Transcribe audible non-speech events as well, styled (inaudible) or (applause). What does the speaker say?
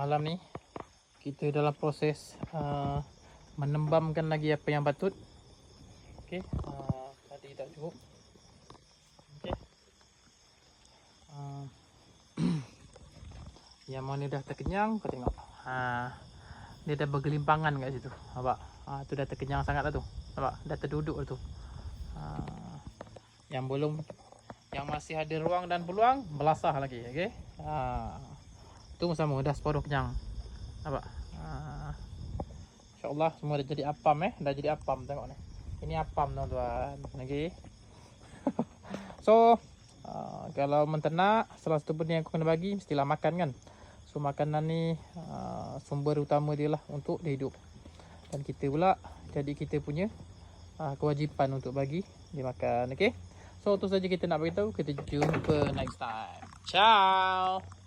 malam ni kita dalam proses uh, menembamkan lagi apa yang patut. Okey, uh, tadi tak cukup. Okey. Uh, (coughs) yang mana dah terkenyang kau tengok. Ha dia dah bergelimpangan kat situ. Nampak? Ha tu dah terkenyang sangat dah tu. Nampak? Dah terduduk dah tu. Ha yang belum yang masih ada ruang dan peluang belasah lagi okey. Ha tu sama dah separuh kenyang. Nampak? Ha InsyaAllah semua dah jadi apam eh. Dah jadi apam tengok ni. Ini apam tuan-tuan. Okey. (laughs) so uh, kalau menternak salah satu benda yang aku kena bagi mestilah makan kan. So makanan ni uh, sumber utama dia lah untuk dia hidup. Dan kita pula jadi kita punya uh, kewajipan untuk bagi dia makan. Okay. So itu saja kita nak beritahu. Kita jumpa next time. Ciao.